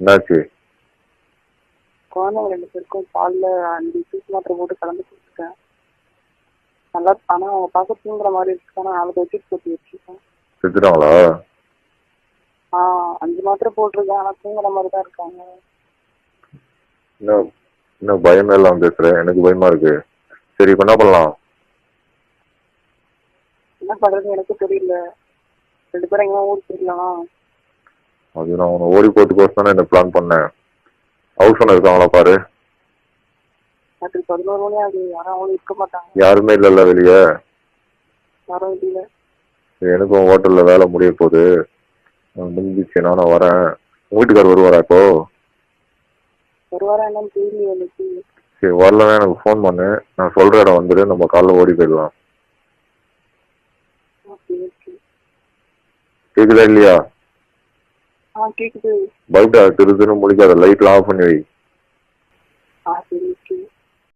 என்னாச்சு? குழந்தைங்க ரெண்டு பேருக்கும் பாலில் அஞ்சு பீஸ் மாத்திரை போட்டு கலந்து கொடுத்துருக்கேன் நல்லா ஆனால் அவங்க பார்க்க தூங்குற மாதிரி இருக்கு ஆனால் நாலு வச்சுட்டு போட்டு வச்சுருக்கேன் செத்துட்டாங்களா? ஆ அஞ்சு மாத்திரை போட்டிருக்கேன் ஆனால் தூங்குற மாதிரி தான் இருக்காங்க. இன்னும் இன்னும் பயமே இல்லாம பேசுற? எனக்கு பயமா இருக்கு. சரி இப்ப என்ன பண்ணலாம்? என்ன பண்ணுறது எனக்கு தெரியல. ரெண்டு பேரும் எங்கேயும் ஊருக்கு போயிடலாம். அது நான் உன்னை ஓடி போறதுக்கோசம் தானே இந்த பிளான் பண்ணேன். ஹவுஸ் ஓனர் இருக்காங்களா பாரு. யாரும் இல்லைல்ல வெளியே. எனக்கும் ஹோட்டல்ல வேலை முடிய போகுது. நான் முடிஞ்சிச்சு நானும் வரேன். உங்க வீட்டுக்கார் வருவாரா இப்போ? சரி வரலன்னா எனக்கு ஃபோன் பண்ணு. நான் சொல்ற இடம் வந்துடு நம்ம காலைல ஓடி போயிடலாம். கேக்குதா இல்லையா? கேட்குது பல்பா திரு திரு முடிக்காத லைட்லாம் ஆஃப் பண்ணி வை. ஆ சரி ஓகே